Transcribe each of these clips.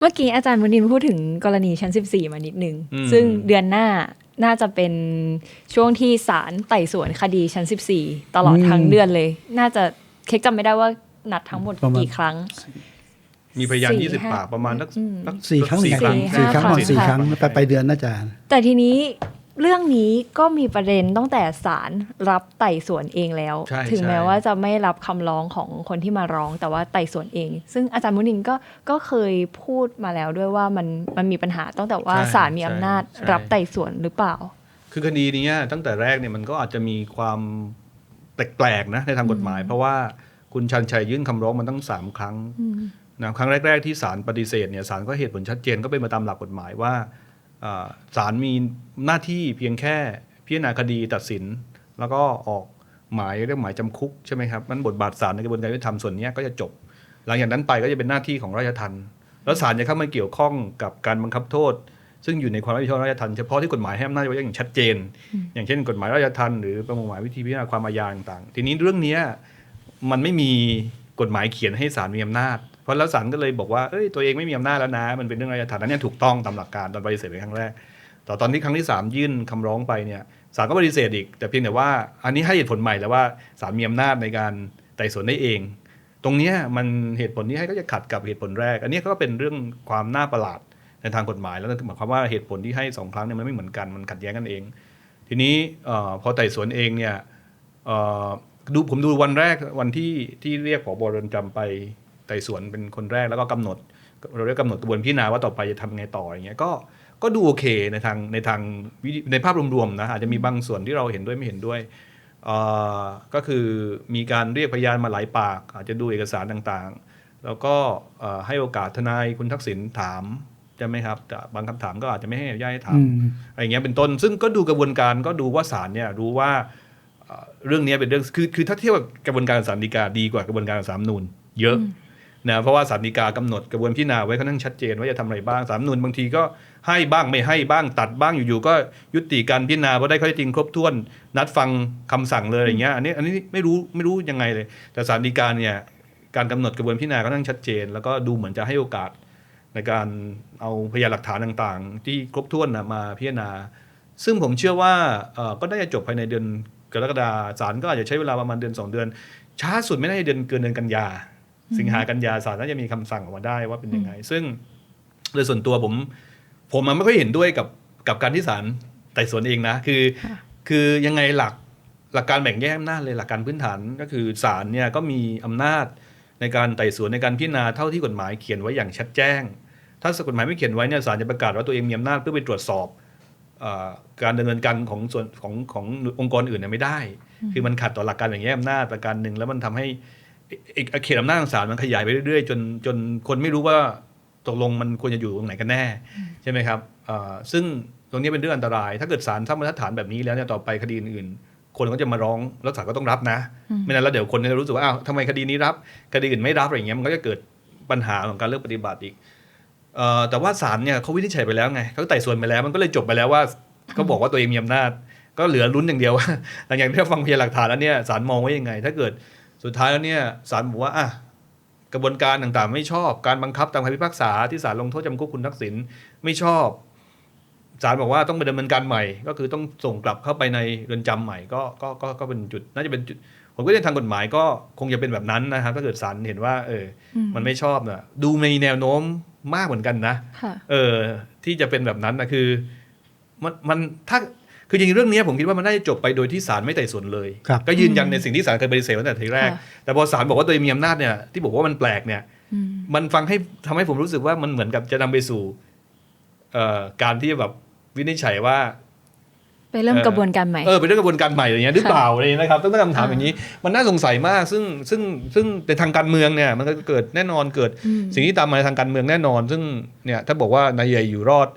เมื่อกี้อาจารย์มุนินพูดถึงกรณีชั้น 14 มานิดนึงอืมซึ่งเดือนหน้าน่าจะเป็นช่วงที่ศาลไต่สวนคดีชั้น 14 ตลอดอืมทั้งเดือนเลย น่าจะเค้กจำไม่ได้ว่านัดทั้งหมดประมาณกี่ครั้ง มีพยานสี่ยี่สิบห้าปากประมาณสักอืมสักสี่ครั้งสี่ไงครั้งสี่ครั้งห้าก่อนสี่คครั้รั้งงไปไปเดือนน่าจะแต่ทีนี้ เรื่องนี้ก็มีประเด็นตั้งแต่ศาลรับไต่สวนเองแล้วใช่ถึงใช่แม้ว่าจะไม่รับคำร้องของคนที่มาร้องแต่ว่าไต่สวนเอง ซึ่งอาจารย์มุนินก็ก็เคยพูดมาแล้วด้วยว่ามันมันมีปัญหาตั้งแต่ว่าใช่ศาลมีอำนาจใช่รับไต่สวนหรือเปล่า คือคดีนี้ตั้งแต่แรกเนี่ยมันก็อาจจะมีความแปลกๆนะในทางกฎหมาย เพราะว่าคุณชันชัยยื่นคำร้องมาตั้งสามครั้งนะครั้งแรก ๆ ที่ศาลปฏิเสธเนี่ยศาลก็เหตุผลชัดเจนก็เป็นมาตามหลักกฎหมายว่าอ่า ศาลมีหน้าที่เพียงแค่พิจารณาคดีตัดสิน แล้วก็ออกหมายเรียกหมายจำคุกใช่ไหมครับมันบทบาทศาลในกระบวนการยุติธรรมส่วนเนี้ยก็จะจบ หลังจากนั้นไปก็จะเป็นหน้าที่ของราชทัณฑ์แล้วศาลจะเข้ามาเกี่ยวข้องกับการบังคับโทษ ซึ่งอยู่ในความรับผิดชอบของราชทัณฑ์เฉพาะที่กฎหมายให้อำนาจไว้อย่างชัดเจน อย่างเช่น กฎหมายราชทัณฑ์หรือประมวลกฎหมายวิธีพิจารณาความอาญาต่างๆ ทีนี้เรื่องเนี้ยมันไม่มีกฎหมายเขียนให้ศาลมีอำนาจเพ ราะแล้วศาลก็เลยบอกว่าเอ้ยตัวเองไม่มีอำนาจแล้วนะ มันเป็นเรื่องราชทัณฑ์อันเนี้ยถูกต้องตามหลักการตอนปฏิเสธในครั้งแรกแต่ตอนที่ครั้งที่สามยื่นคำร้องไปเนี่ยศาลก็ปฏิเสธอีก แต่เพียงแต่ว่าอันนี้ให้เหตุผลใหม่แล้วว่าศาลมีอำนาจในการไต่สวนได้เอง ตรงนี้มันเหตุผลที่ให้ก็จะขัดกับเหตุผลแรก อันนี้ก็เป็นเรื่องความน่าประหลาดในทางกฎหมาย แล้วหมายความว่าเหตุผลที่ให้สองครั้งเนี่ยมันไม่เหมือนกันมันขัดแย้งกันเอง ทีนี้พอไต่สวนเองเนี่ยดูผมดูวันแรกวันที่ที่เรียกผบเรือนจำไป ไต่สวนเป็นคนแรกแล้วก็กำหนด เราเรียกกำหนดกระบวนพิจารณาว่าต่อไปจะทำไงต่ออย่างเงี้ยก็ก็ดูโอเคในทางในทางวิธีในภาพรวมๆนะอาจจะมีบางส่วนที่เราเห็นด้วยไม่เห็นด้วยเอ่อก็คือมีการเรียกพยานมาหลายปาก อาจจะดูเอกสารต่างๆ แล้วก็เอ่อให้โอกาสทนายคุณทักษิณถามใช่ไหมครับแต่บางคำถามก็อาจจะไม่ให้อนุญาตให้ถามอืมอะไรอย่างเงี้ยเป็นต้น ซึ่งก็ดูกระบวนการก็ดูว่าศาลเนี่ยรู้ว่าเอ่อเรื่องเนี้ยเป็นเรื่องคือคือถ้าเทียบกับกระบวนการศาลฎีกาดีกว่ากระบวนการศาลรฐธรรมนูนเยอะ นะเพราะว่าศาลฎีกากำหนดกระบวนพิจารณาไว้ค่อนข้างชัดเจนว่าจะทำอะไรบ้างศารฐธรรมนูนบางทีก็ให้บ้างไม่ให้บ้างตัดบ้างอยู่ๆก็ยุติการพิจารณาเพราะได้ข้อเท็จจริงครบถ้วน นัดฟังคำสั่งเลยอย่างเงี้ยอันนี้อันนี้ไม่รู้ไม่รู้ยังไงเลย แต่ศาลฎีกาเนี่ยการกำหนดกระบวนพิจารณาค่อนข้างชัดเจน แล้วก็ดูเหมือนจะให้โอกาสในการเอาพยานหลักฐานต่างๆ ที่ครบถ้วนนะมาพิจารณา ซึ่งผมเชื่อว่าก็น่าจะจบภายในเดือนกรกฎาศาลก็อาจจะใช้เวลาประมาณเดือน 2 เดือน ช้าสุดไม่น่าจะเดือนเกินเดือนกันยา สิงหากันยาศาลน่าจะมีคำสั่งออกมาได้ว่าเป็นยังไง ซึ่งโดยส่วนตัวผม ผมมันไม่ค่อยเห็นด้วยกับกับการที่ศาลไต่สวนเองนะ คือ คือยังไงหลักหลักการแบ่งแยกอำนาจเลยหลักการพื้นฐานก็คือศาลเนี่ยก็มีอำนาจในการไต่สวนในการพิจารณาเท่าที่กฎหมายเขียนไว้อย่างชัดแจ้ง ถ้ากฎหมายไม่เขียนไว้เนี่ยศาลจะประกาศว่าตัวเองมีอำนาจเพื่อไปตรวจสอบเออการดำเนินการของส่วนของขององค์กรอื่นเนี่ยไม่ได้ คือมันขัดต่อหลักการแบ่งแยกอำนาจประการหนึ่งแล้วมันทำให้ เอกเขตอำนาจของศาลมันขยายไปเรื่อยๆ จนจนคนไม่รู้ว่าตกลงมันควรจะอยู่ตรงไหนกันแน่ ใช่ไหมครับเอ่อซึ่งตรงนี้เป็นเรื่องอันตราย ถ้าเกิดศาลสร้างบรรทัดฐานแบบนี้แล้วเนี่ยต่อไปคดีอื่นๆคนก็จะมาร้องแล้วศาลก็ต้องรับนะ ไม่นั้นแล้วเดี๋ยวคนจะรู้สึกว่าอ้าวทำไมคดีนี้รับ คดีอื่นไม่รับอะไรอย่างเงี้ยมันก็จะเกิดปัญหาของการเลือกปฏิบัติอีกเอ่อแต่ว่าศาลเนี่ยเขาวินิจฉัยไปแล้วไงเขาไต่สวนไปแล้วมันก็เลยจบไปแล้วว่าเขาบอกว่าตัวเองมีอำนาจ ก็เหลือลุ้นอย่างเดียวว่าหลังจากที่เราฟังพยานหลักฐานแล้วเนี่ยศาลมองไว้ยังไง ถ้าเกิด สุดท้ายแล้วเนี่ยศาลบอกว่าอะกระบวนการต่างๆ ไม่ชอบการบังคับตามคำพิพากษาที่ศาลลงโทษจำคุกคุณทักษิณไม่ชอบศาลบอกว่าต้องไปดำเนินการใหม่ ก็คือต้องส่งกลับเข้าไปในเรือนจำใหม่ก็ก็ก็ก็เป็นจุดน่าจะเป็นจุดผมก็ในทางกฎหมายก็คงจะเป็นแบบนั้นนะครับถ้าเกิดศาลเห็นว่า เอออมันไม่ชอบนะดูมีแนวโน้มมากเหมือนกันนะค่ะเออ ที่จะเป็นแบบนั้นนะคือ มันมันถ้า คือจริงๆเรื่องเนี้ยผมคิดว่ามันได้จบไปโดยที่ศาลไม่ไต่สวนเลย ครับก็ยืนยันในสิ่งที่ศาลเคยปฏิเสธตั้งแต่ทีแรก ค่ะ แต่พอศาลบอกว่าตัวเองมีอำนาจเนี่ยที่บอกว่ามันแปลกเนี่ย อืม มันฟังให้ทำให้ผมรู้สึกว่ามันเหมือนกับจะนำไปสู่เอ่อการที่แบบวินิจฉัยว่า ไปเริ่มเออกระบวนการใหม่ เออเป็นเรื่องกระบวนการใหม่อะไรเงี้ยหรือเปล่าอะไรเงี้ยนะครับต้องตั้งคำถามอย่างนี้ มันน่าสงสัยมากซึ่งซึ่งซึ่งในทางการเมืองเนี่ยมันก็เกิดแน่นอนเกิด อืม สิ่งที่ตามมาในทางการเมืองแน่นอน ซึ่งเนี่ยถ้าบอกว่านายใหญ่อยู่รอด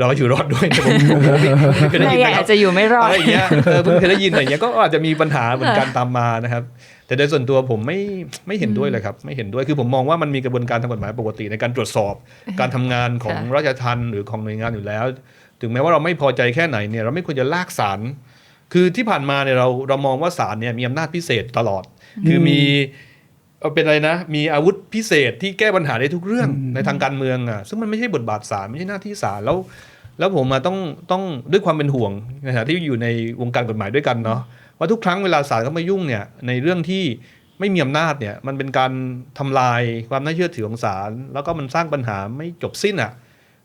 เราก็อยู่รอดด้วยแต่ผมผมผมไม่เคยได้นายยินใหญ่นะครัอาบจจะอยู่ไม่รอดอะไรอย่างเงี้ยเออเพิ่งเคยได้ยินอะไรเงี้ยก็อาจจะมีปัญหาเหมือนกันตามมานะครับ แต่โดยส่วนตัวผมไม่ไม่เห็นด้วยเลยครับ ไม่เห็นด้วยคือผมมองว่ามันมีกระบวนการทางกฎหมายปกติในการตรวจสอบการทำงานของค่ะราชทัณฑ์หรือของหน่วยงานอยู่แล้ว ถึงแม้ว่าเราไม่พอใจแค่ไหนเนี่ยเราไม่ควรจะลากศาลคือที่ผ่านมาเนี่ยเราเรามองว่าศาลเนี่ยมีอำนาจพิเศษตลอด คือมีเอ่อเป็นอะไรนะ มีอาวุธพิเศษที่แก้ปัญหาได้ทุกเรื่องอืมในทางการเมืองอะซึ่งมันไม่ใช่บทบาทศาลไม่ใช่หน้าที่ศาลแล้ว แล้วผมมาต้องต้องด้วยความเป็นห่วงในฐานะที่อยู่ในวงการกฎหมายด้วยกันเนาะว่าทุกครั้งเวลาศาลเข้ามายุ่งเนี่ยในเรื่องที่ไม่มีอำนาจเนี่ยมันเป็นการทำลายความน่าเชื่อถือของศาลแล้วก็มันสร้างปัญหาไม่จบสิ้นอะ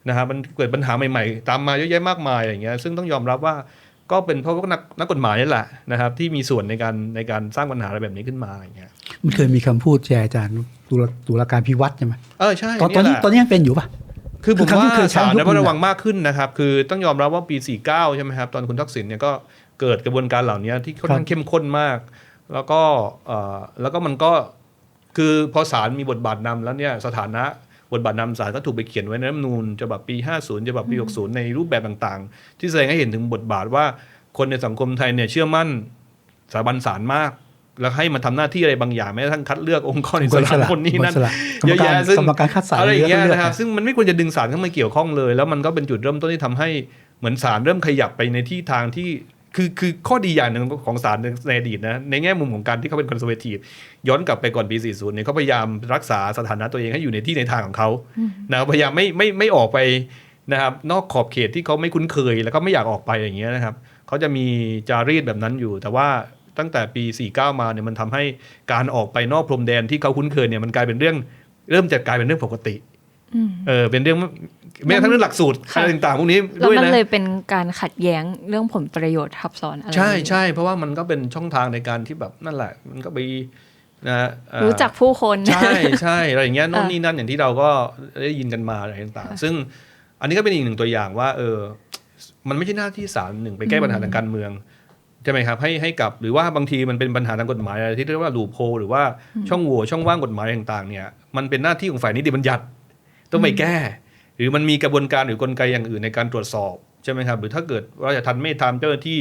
นะครับมันเกิดปัญหาใหม่ๆ ตามมาเยอะแยะมากมายอะไรอย่างเงี้ยซึ่งต้องยอมรับว่าก็เป็นเพราะว่านักนักกฎหมายนี่แหละนะครับ ที่มีส่วนในการในการสร้างปัญหาอะไรแบบนี้ขึ้นมาอย่างเงี้ยมันเคยมีคำพูดแชร์อาจารย์ตุลาตุลาการพิวัตรใช่ไหมเออใช่ตอนตอนนี้เยแหละตอนนี้ยังเป็นอยู่ป่ะ คือผมคือครั้งที่ว่าเคยใช้ศาลยุคนะหนึ่งระวังมากขึ้นนะครับ คือต้องยอมรับว่าปี 49 ใช่ไหมครับ ตอนคุณทักษิณเนี่ยก็เกิดกระบวนการเหล่านี้ที่ค่อนข้างเข้มข้นมาก แล้วก็เอ่อแล้วก็มันก็คือพอศาลมีบทบาทนำแล้วเนี่ยสถานะบทบาทนำศาลก็ถูกไปเขียนไว้ในรัฐธรรมนูญฉบับปี 50ฉบับปี 60 ในรูปแบบต่างๆ ที่แสดงให้เห็นถึงบทบาทว่าคนในสังคมไทยเนี่ยเชื่อมั่นสถาบันศาลมาก แล้วให้มันทำหน้าที่อะไรบางอย่างแม้กระทั่งคัดเลือกองค์กรอิสระคนนี้นั่นอิสระกรเยรมอะการแยะซึ่งกรรมการคัดสรรอะไรอย่างเงี้ยลืกนะครับกัซึ่งมันไม่ควรจะดึงสารเข้ามาเกี่ยวข้องเลย แล้วมันก็เป็นจุดเริ่มต้นที่ทำให้เหมือนสารเริ่มขยับไปในที่ทางที่คือคือข้อดีอย่างหนึ่งของสารในอดีตนะในแง่มุมของการที่เขาเป็นคอนเซอร์เวทีฟย้อนกลับไปก่อนปี 40 เนี่ยเขาพยายามรักษาสถานะตัวเองให้อยู่ในที่ในทางของเขานะพยายามไม่ไม่ไม่ออกไปนะครับนอกขอบเขตที่เขาไม่คุ้นเคย แล้วก็ไม่อยากออกไปอย่างเงี้ยนะครับเขาจะมีจารีตแบบนั้นอยู่ แต่ว่า ตั้งแต่ปี 49 มาเนี่ยมันทำให้การออกไปนอกพรมแดนที่เขาคุ้นเคยเนี่ยมันกลายเป็นเรื่องเริ่มจะกลายเป็นเรื่องปกติอืมเออเป็นเรื่องแม้กระทั่งเรื่องหลักสูตรค่ะอะไรต่างๆพวกนี้แล้วด้วยมันนะเลยเป็นการขัดแย้งเรื่องผลประโยชน์ทับซ้อนอะไรใช่ใช่เพราะว่ามันก็เป็นช่องทางในการที่แบบนั่นแหละ มันก็ไปนะเอ่อรู้จักผู้คนใช่ใช่อะไรอย่างเงี้ยโน่นอะนี่นั่นอย่างที่เราก็ได้ยินกันมาอะไรต่างๆ ซึ่งอันนี้ก็เป็นอีกหนึ่งตัวอย่างว่า เออ มันไม่ใช่หน้าที่ศาลหนึ่งไปแก้ปัญหาทางการเมือง ใช่ไหมครับให้ให้กับหรือว่าบางทีมันเป็นปัญหาทางกฎหมายอะไรที่เรียกว่าลูโพหรือว่าช่องโหว่ช่องว่างกฎหมายต่างๆเนี่ยมันเป็นหน้าที่ของฝ่ายนิติบัญญัติต้องไปแก้ หรือมันมีกระบวนการหรือกลไกอย่างอื่นในการตรวจสอบใช่ไหมครับหรือถ้าเกิดว่าจะทันไม่ทำเจ้าหน้าที่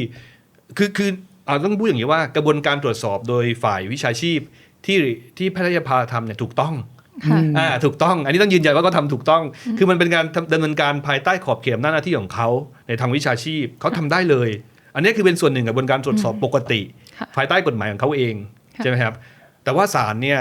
คือคือเอาต้องพูดอย่างนี้ว่ากระบวนการตรวจสอบโดยฝ่ายวิชาชีพที่ที่แพทยภาทำเนี่ยถูกต้องค่ะอืมอ่าถูกต้อง อันนี้ต้องยืนยันว่าก็ทำถูกต้อง คือมันเป็นการทำดำเนินการภายใต้ขอบเขตอำนาจหน้าที่ของเขาในทางวิชาชีพเขาทำได้เลย อันนี้คือเป็นส่วนหนึ่งกับบนการตรวจสอบปกติค่ะภายใต้กฎหมายของเขาเองค่ะใช่ไหมครับ แต่ว่าศาลเนี่ย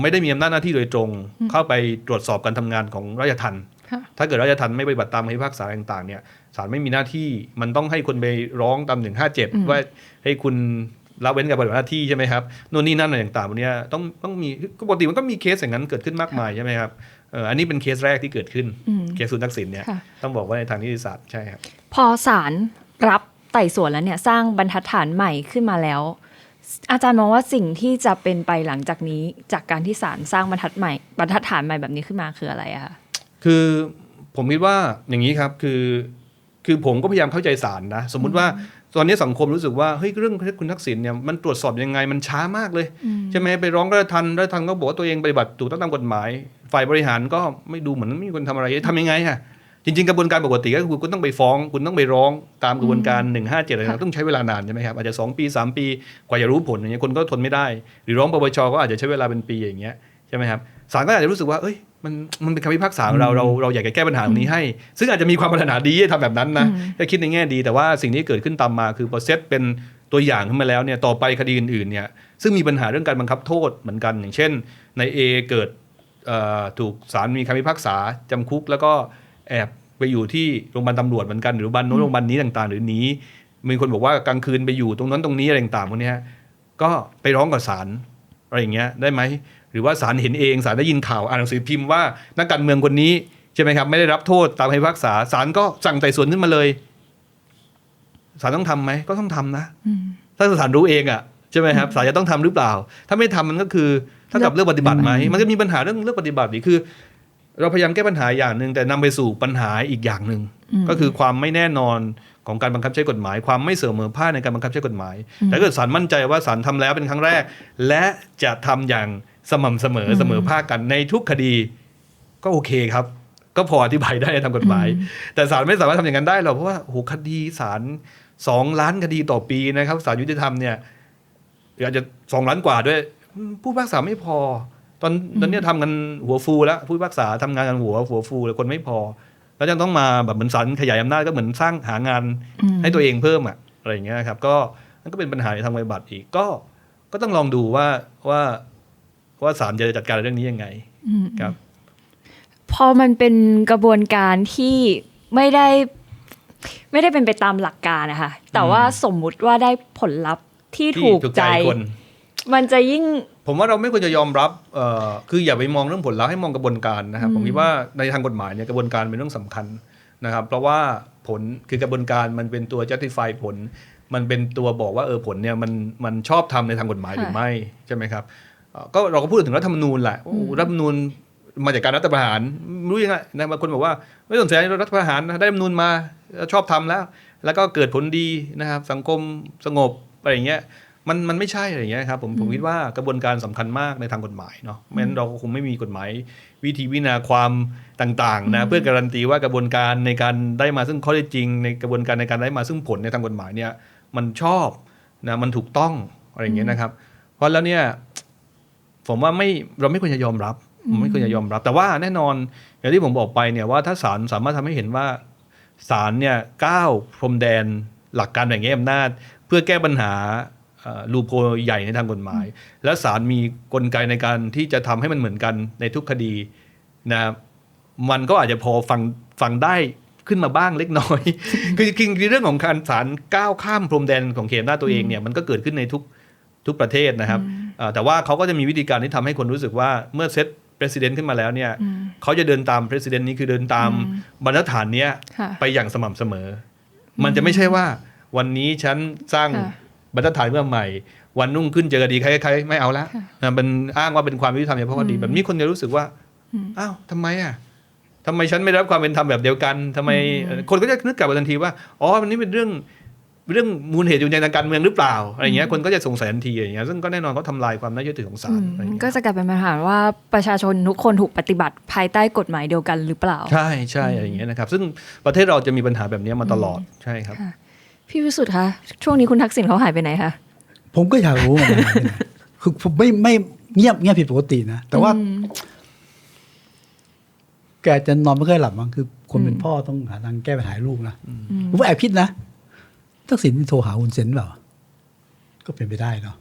ไม่ได้มีอำนาจหน้าที่โดยตรง เข้าไปตรวจสอบการทำงานของราชทัณฑ์ค่ะถ้าเกิดราชทัณฑ์ไม่ปฏิบัติตามคำพิพากษาต่างๆเนี่ยศาลไม่มีหน้าที่มันต้องให้คนไปร้องตามหนึ่งห้าเจ็ดอืมว่าให้คุณละเว้นการปฏิบัติหน้าที่ใช่ไหมครับนู่นนี่นั่นอะไรต่างๆพวกเนี้ยต้องต้องมีปกติมันก็มีเคสอย่างนั้นเกิดขึ้นมากมายใช่ไหมครับเอ่ออันนี้เป็นเคสแรกที่เกิดขึ้นอืมเคสสุนทักษิณเนี่ยค่ะต้องบอกว่าในทางนิติศาสตร์ใช่ครับพอศาลรับ ไต่สวนแล้วเนี่ยสร้างบรรทัดฐานใหม่ขึ้นมาแล้ว อาจารย์มองว่าสิ่งที่จะเป็นไปหลังจากนี้จากการที่ศาลสร้างบรรทัดใหม่บรรทัดฐานใหม่แบบนี้ขึ้นมาคืออะไรอะคะคือผมคิดว่าอย่างนี้ครับคือคือผมก็พยายามเข้าใจศาลนะ สมมุติว่าตอนนี้สังคมรู้สึกว่าเฮ้ยเรื่องคุณทักษิณเนี่ยมันตรวจสอบยังไงมันช้ามากเลย ใช่ไหมไปร้องราชทันราชทันก็บอกว่าตัวเองปฏิบัติถูกต้องตามกฎหมาย ฝ่ายบริหารก็ไม่ดูเหมือนไม่มีคนทำอะไรทำยังไงฮะ จริงๆ กระบวนการปกติก็คือคุณต้องไปฟ้อง คุณต้องไปร้องตามกระบวนการ 1 5 7อะไรค่ะต่างๆต้องใช้เวลานานใช่ไหมครับ อาจจะ 2 ปี 3 ปีกว่าจะรู้ผลอย่างเงี้ยคนก็ทนไม่ได้ หรือร้องปปชก็อาจจะใช้เวลาเป็นปีอย่างเงี้ยใช่ไหมครับศาลก็อาจจะรู้สึกว่าเอ้ยมันมันเป็นคำพิพากษาของเราเราเราอยากจะแก้ปัญหาตรงนี้ให้ ซึ่งอาจจะมีความปรารถนาดีที่ทำแบบนั้นนะอืมถ้าคิดในแง่ดีแต่ว่าสิ่งที่เกิดขึ้นตามมาคือพอเซตเป็นตัวอย่างขึ้นมาแล้วเนี่ยต่อไปคดีอื่นๆเนี่ยซึ่งมีปัญหาเรื่องการบังคับโทษเหมือนกัน อย่างเช่นใน A เกิดเอ่อถูกศาลมีคำพิพากษาจำคุกแล้วก็ แอบไปอยู่ที่โรงพยาบาลตำรวจเหมือนกันหรือโรงพยาบาลโน้นโรงพยาบาลนี้ต่างๆ หรือหนีมีคนบอกว่ากลางคืนไปอยู่ตรงนั้นตรงนี้อะไรต่างๆพวกเนี้ยก็ไปร้องกับศาลอะไรอย่างเงี้ยได้ไหมหรือว่าศาลเห็นเองศาลได้ยินข่าวอ่านหนังสือพิมพ์ว่านักการเมืองคนนี้ใช่ไหมครับไม่ได้รับโทษตามคำพิพากษาศาลก็สั่งไต่สวนขึ้นมาเลยศาลต้องทำไหมก็ต้องทำนะอืมถ้าศาลรู้เองอะใช่ไหมครับศาลจะต้องทำหรือเปล่า ถ้าไม่ทำมันก็คือเท่ากับเลือกปฏิบัติไหมมันก็มีปัญหาเรื่องเลือกปฏิบัตินี่คือ เราพยายามแก้ปัญหาอย่างหนึ่งแต่นำไปสู่ปัญหาอีกอย่างหนึ่งอืมก็คือความไม่แน่นอนของการบังคับใช้กฎหมาย ความไม่เสมอภาคในการบังคับใช้กฎหมายแต่ถ้าเกิดศาลมั่นใจว่าศาลทำแล้วเป็นครั้งแรก และจะทำอย่างสม่ำเสมอเสมอภาคกันในทุกคดีก็โอเคครับ ก็พออธิบายได้ในทางกฎหมาย แต่ศาลไม่สามารถทำอย่างนั้นได้หรอกเพราะว่าโอ้โหคดีศาลสองล้านคดีต่อปีนะครับศาลยุติธรรมเนี่ยหรืออาจจะสองล้านกว่าด้วยอืมผู้พิพากษาไม่พอ ตอนตอนเนี้ยทำกันหัวฟูแล้วผู้พิพากษาทำงานกันหัวหัวฟูเลยคนไม่พอ แล้วยังต้องมาแบบเหมือนศาลขยายอำนาจก็เหมือนสร้างหางานอืมให้ตัวเองเพิ่มอะอะไรอย่างเงี้ยครับก็นั่นก็เป็นปัญหาในทางปฏิบัติอีกก็ก็ต้องลองดูว่าว่าว่าศาลจะจัดการเรื่องนี้ยังไงครับ พอมันเป็นกระบวนการที่ไม่ได้ ไม่ได้เป็นไปตามหลักการนะคะแต่ว่าสมมุติว่าได้ผลลัพธ์ที่ที่ถูกถูกใจใจคนมันจะยิ่ง ผมว่าเราไม่ควรจะยอมรับเอ่อคืออย่าไปมองเรื่องผลลัพธ์ให้มองกระบวนการนะครับ ผมคิดว่าในทางกฎหมายเนี่ยกระบวนการเป็นเรื่องสำคัญนะครับ เพราะว่าผลคือกระบวนการมันเป็นตัว justify ผล มันเป็นตัวบอกว่าเออผลเนี่ยมันมันชอบทำในทางกฎหมายหรือค่ะไม่ใช่ไหมครับเอ่อก็เราก็พูดถึงรัฐธรรมนูญแหละโอ้รัฐธรรมนูญมาจากการรัฐประหารไม่รู้ยังไงนะบางคนบอกว่า ไม่สนใจรัฐประหารนะได้รัฐธรรมนูญมาชอบทำแล้ว แล้วก็เกิดผลดีนะครับ สังคมสงบอะไรอย่างเงี้ย มันมันไม่ใช่อะไรอย่างเงี้ยครับผมผมคิดว่ากระบวนการสำคัญมากในทางกฎหมายเนาะไม่งั้นเราก็คงไม่มีกฎหมาย วิธีวินาความต่างๆนะเพื่อการันตีว่ากระบวนการในการได้มาซึ่งข้อเท็จจริง ในกระบวนการในการได้มาซึ่งผลในทางกฎหมายเนี่ยมันชอบนะมันถูกต้องอะไรอย่างเงี้ยนะครับ เพราะแล้วเนี่ยผมว่าไม่เราไม่ควรจะยอมรับไม่ควรจะยอมรับ แต่ว่าแน่นอนอย่างที่ผมบอกไปเนี่ยว่าถ้าศาลสามารถทำให้เห็นว่าศาลเนี่ยก้าวพรมแดนหลักการแบ่งแยกอำนาจ เพื่อแก้ปัญหา ลูโพใหญ่ในทางกฎหมาย และศาลมีกลไกในการที่จะทำให้มันเหมือนกันในทุกคดีนะมันก็อาจจะพอฟังฟังได้ขึ้นมาบ้างเล็กน้อย คือคือคือเรื่องของการศาลก้าวข้ามพรมแดนของเขตอำนาจตัวเองเนี่ยมันก็เกิดขึ้นในทุกทุกประเทศนะครับอ่าแต่ว่าเขาก็จะมีวิธีการที่ทำให้คนรู้สึกว่าเมื่อเซตประธานขึ้นมาแล้วเนี่ยเขาจะเดินตามประธานนี้คือเดินตามบรรทัดฐานเนี้ยค่ะไปอย่างสม่ำเสมอ มันจะไม่ใช่ว่าวันนี้ฉันสร้างค่ะ บรรทัดฐานเมื่อใหม่ วันนุ่งขึ้นเจอคดีใครๆไม่เอาละนะมันอ้างว่าเป็นความยุติธรรมเฉพาะคดีแบบนี้คนจะรู้สึกว่าอ้าวทำไมอะทำไมฉันไม่ได้รับความเป็นธรรมแบบเดียวกันทำไมคนก็จะนึกกลับมาทันทีว่าอ๋อมันนี่เป็นเรื่องเรื่องมูลเหตุจูงใจทางการเมืองหรือเปล่าอะไรอย่างเงี้ยคนก็จะสงสัยทันทีอย่างเงี้ยซึ่งก็แน่นอนเขาทำลายความน่าเชื่อถือของศาลอะไรอย่างเงี้ยก็จะกลายเป็นปัญหาว่าประชาชนทุกคนถูกปฏิบัติภายใต้กฎหมายเดียวกันหรือเปล่า ใช่ใช่อะไรอย่างเงี้ยนะครับซึ่งประเทศเราจะมีปัญหาแบบนี้มาตลอดใช่ครับค่ะ พี่วิสุทธ์คะช่วงนี้คุณทักษิณเขาหายไปไหนคะผมก็อยากรู้เหมือนกันคือผมไม่ไม่เงียบเงียบผิดปกตินะ แต่ว่า แกจะนอนไม่ค่อยหลับมั้งคือ คนเป็นพ่อต้องหาทางแก้ปัญหาให้ลูกนะผมก็แอบคิดนะทักษิณโทรหาคุณเซนเปล่าก็เป็นไปได้เนาะ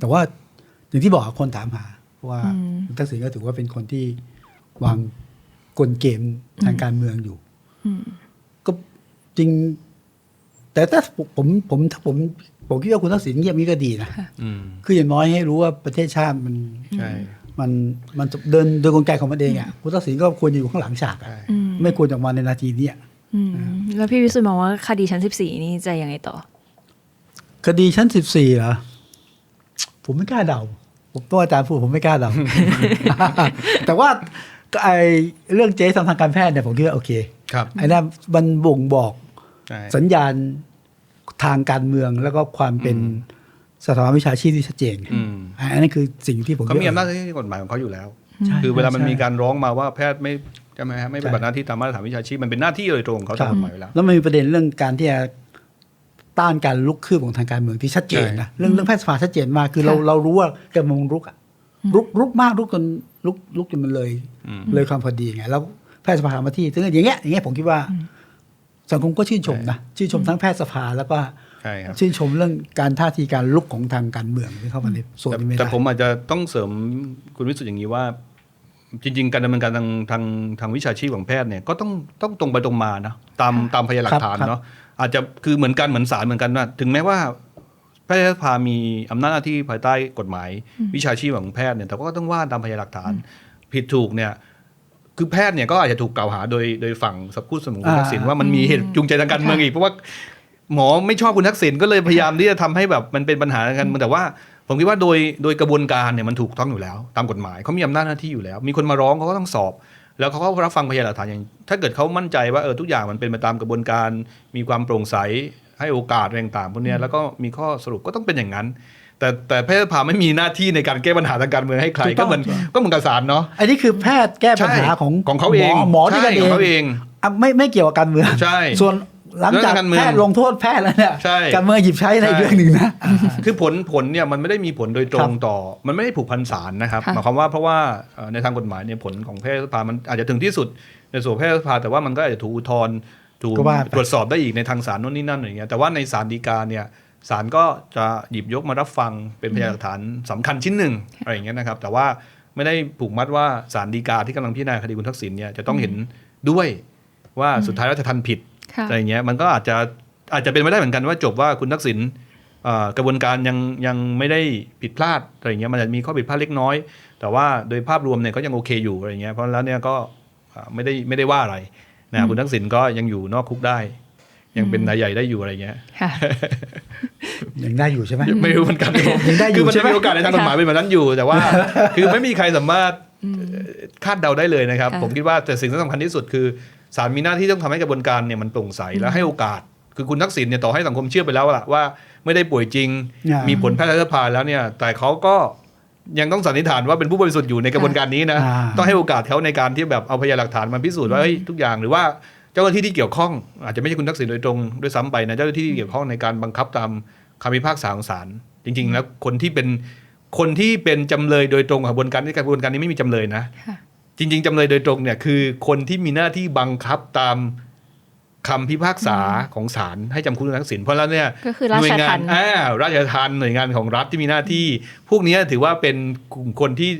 แต่ว่าอย่างที่บอกอะคนถามหาเพราะว่าคุณทักษิณก็ถือว่าเป็นคนที่วางกลเกมทางการเมืองอยู่ก็จริง แต่ถ้าผมผมถ้าผมผมคิดว่าคุณทักษิณเงียบนี้ก็ดีนะอืมคืออย่างน้อยให้รู้ว่าประเทศชาติมันใช่มันมันเดินโดยกลไกของมันเองอะคุณทักษิณก็ควรจะอยู่ข้างหลังฉากอะใช่ไม่ควรจะออกมาในนาทีเนี้ยอืมแล้วพี่วิสุทธ์มองว่าคดีชั้นสิบสี่นี่จะยังไงต่อ คดีชั้นสิบสี่เหรอผมไม่กล้าเดาผมต้องอาจารย์พูดผมไม่กล้าเดาแต่ว่าไอเรื่องเจ๊ทางทางการแพทย์เนี่ยผมคิดว่าโอเค ครับไอ้นั่นมันบ่งบอกใช่สัญญาณ ทางการเมืองแล้วก็ความเป็นสถาบันวิชาชีพที่ชัดเจนอืมอันนั้นคือสิ่งที่ผมเขามีคิดอำนาว่าจที่กฎหมายของเขาอยู่แล้วใช่คือเวลามันใช่มีการร้องมาว่าแพทย์ไม่ใช่ไหมฮะไม่ปฏิบัติหน้าที่ตามมาตรฐานวิชาชีพมันเป็นหน้าที่โดยตรงของเขาครัตามบกฎหมายอยู่แล้ว แล้วมันมีประเด็นเรื่องการที่จะต้านการลุกคืบของทางการเมืองที่ชัดเจนนะเรื่องเรื่องแพทยสภาชัดเจนมากคือเราค่ะเรารู้ว่าการเมืองรุกอะรุกรุกมากรุกจนลุกลุกจนมันเลยอืมเลยความพอดีไงแล้วแพทยสภามาที่ซึ่งอย่างเงี้ยอย่างเงี้ยผมคิดว่า สังคมก็ชื่นชมนะชื่นชมทั้งแพทยสภาแล้วก็ใช่ครับชื่นชมเรื่องการท่าทีการลุกของทางการเมืองที่เข้ามาในส่วนแต่นี้ไม่แต่ได้ผมอาจจะต้องเสริมคุณวิสุทธิ์อย่างนี้ว่า จริง ๆ การดำเนินการทางทางทางวิชาชีพของแพทย์เนี่ยก็ต้องต้องตรงไปตรงมานะตามตามพยานหลักฐานเนาะอาจจะคือเหมือนกันเหมือนศาลเหมือนกันว่าถึงแม้ว่าแพทยสภามีอำนาจหน้าที่ภายใต้กฎหมาย วิชาชีพของแพทย์เนี่ยแต่ก็ต้องว่าตามพยานหลักฐานผิดถูกเนี่ย คือแพทย์เนี่ยก็อาจจะถูกกล่าวหาโดยโดยฝั่งสับคู่สมุนคุณทักษิณว่ามันมีเหตุจูงใจทางการเมืองอีกเพราะว่าหมอไม่ชอบคุณทักษิณก็เลยพยายามที่จะทำให้แบบมันเป็นปัญหาทางการเมืองแต่ว่าผมคิดว่าโดยโดยกระบวนการเนี่ยมันถูกต้องอยู่แล้ว ตามกฎหมายเขามีอำนาจหน้าที่อยู่แล้ว มีคนมาร้องเขาก็ต้องสอบ แล้วเขาก็รับฟังพยานหลักฐานอย่าง ถ้าเกิดเขามั่นใจว่าเออทุกอย่างมันเป็นไปตามกระบวนการ มีความโปร่งใสให้โอกาสอะไรต่างๆพวกเนี้ยแล้วก็มีข้อสรุปก็ต้องเป็นอย่างนั้น แต่แต่แพทยสภาไม่มีหน้าที่ในการแก้ปัญหาทางการเมืองให้ใครถูกต้ก็องเหมือนก็เหมือนกับศาลเนาะอันนี้คือแพทย์แก้ปัญหาของของเขาเองหมอหมอด้วยกันใช่ของเขาเองอะไม่ไม่เกี่ยวกับการเมืองใช่ส่วนหลังจากเรื่องการเมืองแพทย์ลงโทษแพทย์แล้วเนี่ยใช่การเมืองหยิบใช้ในอีกใช่เรื่องหนึ่งนะคือผลผลเนี่ยมันไม่ได้มีผลโดยตรครังบต่อ มันไม่ได้ผูกพันศาลนะครับค่ะหมายความว่าเพราะว่าเอ่อในทางกฎหมายเนี่ยผลของแพทยสภามันอาจจะถึงที่สุดในส่วนแพทยสภาแต่ว่ามันก็อาจจะถูกอุทธรณ์ถูกก็ว่าไปตรวจสอบได้อีกในทางศาลโน่นนี่นั่นอย่างเงี้ยแต่ว่าในศาลฎีกาเนี่ย ศาลก็จะหยิบยกมารับฟังเป็นพยานหลักฐานสำคัญชิ้นหนึ่งอะไรอย่างเงี้ยนะครับ แต่ว่าไม่ได้ผูกมัดว่าศาลฎีกาที่กำลังพิจารณาคดีคุณทักษิณเนี่ยจะต้องเห็นด้วยว่าสุดท้ายแล้วจะทันผิดค่ะอะไรเงี้ยมันก็อาจจะอาจจะเป็นไม่ได้เหมือนกันว่าจบว่าคุณทักษิณเอ่อกระบวนการยังยังไม่ได้ผิดพลาดอะไรเงี้ยมันอาจจะมีข้อผิดพลาดเล็กน้อย แต่ว่าโดยภาพรวมเนี่ยก็ยังโอเคอยู่อะไรเงี้ยเพราะฉะนั้นเนี่ยก็อ่าไม่ได้ไม่ได้ว่าอะไรนะคุณทักษิณก็ยังอยู่นอกคุกได้ ยังเป็นนายใหญ่ได้อยู่อะไรเงี้ยค่ะยังได้อยู่ใช่ไหมไม่รู้เหมือนกันยังได้อยู่คือมันใช่จะไหมมีโอกาสในทางกฎหมายเป็นแบบนั้นอยู่ แต่ว่า คือไม่มีใครสามารถคาดเดาได้เลยนะครับค่ะผมคิดว่าแต่สิ่งที่สำคัญที่สุดคือศาลมีหน้าที่ต้องทำให้กระบวนการเนี่ยมันโปร่งใสและให้โอกาส คือคุณทักษิณเนี่ยต่อให้สังคมเชื่อไปแล้วล่ะว่า ไม่ได้ป่วยจริงอ่ามีมีผลแพทย์รัฐสภาแล้วเนี่ย แต่เขาก็ยังต้องสันนิษฐานว่าเป็นผู้บริสุทธิ์อยู่ในกระบวนการนี้นะอ่าต้องให้โอกาสเขาในการที่แบบเอาพยานหลักฐานมาพิสูจน์ว่าเฮ้ยทุกอย่างหรือว่า เจ้าหน้าที่ที่เกี่ยวข้อง อาจจะไม่ใช่คุณทักษิณโดยตรงด้วยซ้ำไปนะเจ้าหน้าที่ที่เกี่ยวข้องในการบังคับตามคำพิพากษาของศาลจริง ๆ แล้วคนที่เป็นคนที่เป็นจำเลยโดยตรงกับกระบวนการนี้กระบวนการนี้ไม่มีจำเลยนะค่ะจริง ๆจำเลยโดยตรงเนี่ยคือคนที่มีหน้าที่บังคับตามคำพิพากษาของศาลให้จำคุกคุณทักษิณเพราะฉะนั้นเนี่ยก็คือราหน่วยชงาทันณฑ์อ่าราชทัณฑ์หน่วยงานของรัฐที่มีหน้าที่ พวกเนี้ยถือว่าเป็นกลุ่มคนที่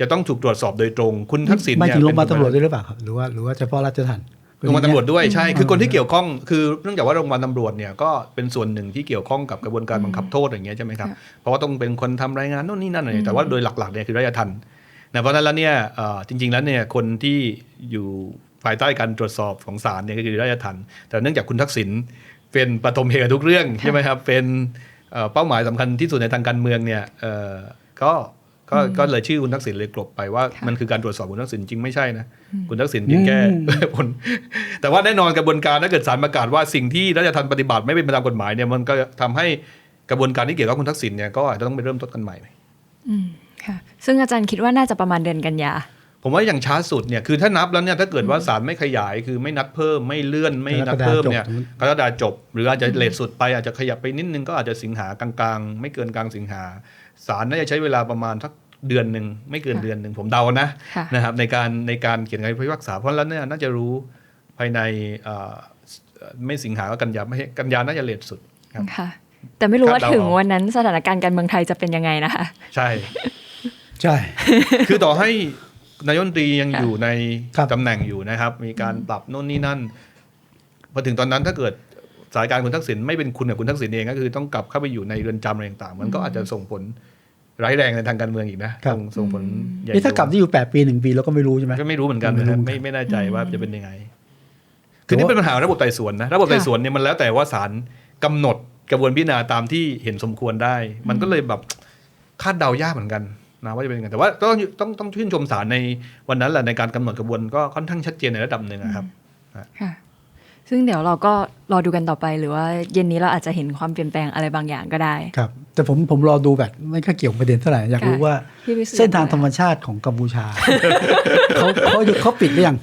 จะต้องถูกตรวจสอบโดยตรง คุณทักษิณไม่เนี่ยถึงโรงพยาบาลเป็นตำรวจด้วยหรือเปล่าครับหรือว่าหรือว่าเฉพาะราชทัณฑ์ โรงพยาบาลตำรวจด้วยใช่ คือคนที่เกี่ยวข้องคือเนื่องจากว่าโรงพยาบาลตำรวจเนี่ยก็เป็นส่วนหนึ่งที่เกี่ยวข้องกับกระบวนการบังคับโทษอย่างเงี้ยใช่ไหมครับค่ะเพราะว่าต้องเป็นคนทำรายงานโน่นนี่นั่นอะไรแต่ว่าโดยหลักๆเนี่ยคือราชทัณฑ์นะเพราะฉะนั้นแล้วเนี่ยเอ่อจริง ๆแล้วเนี่ยคนที่อยู่ภายใต้การตรวจสอบของศาลเนี่ยก็คือราชทัณฑ์แต่เนื่องจากคุณทักษิณเป็นปฐมเหตุทุกเรื่องใช่ไหมครับเป็นเอ่อเป้าหมายสำคัญที่สุดในทางการเมืองเนี่ยเอ่อก็ ก็ก็เลยชื่อคุณทักษิณเลยกลบไปว่าค่ะมันคือการตรวจสอบคุณทักษิณจริงไม่ใช่นะ คุณทักษิณเพียงแค่อืมผลแต่ว่าแน่นอนกระบวนการถ้าเกิดศาลประกาศว่าสิ่งที่ราชทัณฑ์ปฏิบัติไม่เป็นไปตามกฎหมายเนี่ยมันก็ทำให้กระบวนการที่เกี่ยวกับคุณทักษิณเนี่ยก็อาจจะต้องไปเริ่มต้นกันใหม่อืมค่ะ ซึ่งอาจารย์คิดว่าน่าจะประมาณเดือนกันยาผมว่าอย่างช้าสุดเนี่ยคือถ้านับแล้วเนี่ยถ้าเกิดว่าศาลไม่ขยายคือไม่นัดเพิ่มไม่เลื่อนไม่นัดเพิ่มเนี่ยกรกฎาคมจบ หรืออาจจะเลทสุดไปอาจจะขยับไปนิดนึงก็อาจจะสิงหากลางๆ ไม่เกินกลางสิงหา ศาลน่าจะใช้เวลาประมาณสักเดือนหนึ่งไม่เกินค่ะเดือนหนึ่งผมเดานะค่ะนะครับในการในการเขียนคำพิพากษาเพราะฉะนั้นเนี่ยน่าจะรู้ภายในเอ่อไม่สิงหาก็กันยาไม่ใช่กันยาน่าจะเลทสุดครับค่ะแต่ไม่รู้ว่าคาดเดาถึงเอาวันนั้นสถานการณ์การเมืองไทยจะเป็นยังไงนะคะ ใช่ ใช่ คือต่อให้นายกรัฐมนตรียังค่ะอยู่ในครับตำแหน่งอยู่นะครับ มีการปรับโน่นนี่นั่นพอถึงตอนนั้นถ้าเกิด สายการคุณทักษิณไม่เป็นคุณกับคุณทักษิณเองก็คือต้องกลับเข้าไปอยู่ในเรือนจำอะไรต่างๆ มันก็อาจจะส่งผลร้ายแรงในทางการเมืองอีกนะครับ ส่งส่งผลใหญ่นี่ถ้ากลับที่อยู่แปดปีหนึ่งปีเราก็ไม่รู้ใช่ไหม ก็ไม่รู้เหมือนกันนะครับไม่ไม่รู้ไม่แน่ใจว่าจะเป็นยังไงแต่คือนี่ว่าเป็นปัญหาระบบไต่สวนนะระบบไต่สวนเนี่ยมันแล้วแต่ว่าศาลกำหนดกระบวนพิจารณาตามที่เห็นสมควรได้ มันก็เลยแบบคาดเดายากเหมือนกันนะว่าจะเป็นยังไงแต่ว่าต้องต้องต้องชื่นชมศาลในวันนั้นแหละในการกำหนดกระบวนก็ค่อนข้างชัดเจนในระดับหนึ่งอะครับค่ะ ซึ่งเดี๋ยวเราก็รอดูกันต่อไป หรือว่าเย็นนี้เราอาจจะเห็นความเปลี่ยนแปลงอะไรบางอย่างก็ได้ ครับ แต่ผมผมรอดูแบบไม่ค่อยเกี่ยวกับประเด็นเท่าไหร่อยากรู้ค่ะว่าพี่วิสุทธิ์เส้นทางธรรมชาติของกัมพูชาเขาเขาหยุดเขาปิดหรือยัง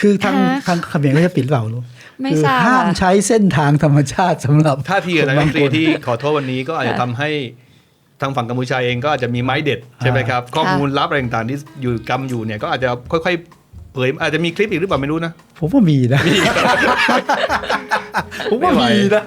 คือทางฮะทางเขมรเขาจะปิดหรือเปล่ารู้ไม่คือทราบห้ามค่ะใช้เส้นทางธรรมชาติสำหรับท่าทีของนายกรัฐมนตรีที่ขอโทษวันนี้ก็อาจจะค่ะทำให้ทางฝั่งกัมพูชาเองก็อาจจะมีไม้เด็ดใช่ไหมครับ ข้อมูลลับอะไรต่างๆที่อยู่กำอยู่เนี่ยก็อาจจะค่อยๆ เผยอาจจะมีคลิปอีกหรือเปล่าไม่รู้นะ ผมว่ามีนะ ผมว่าไม่ไหวมีนะ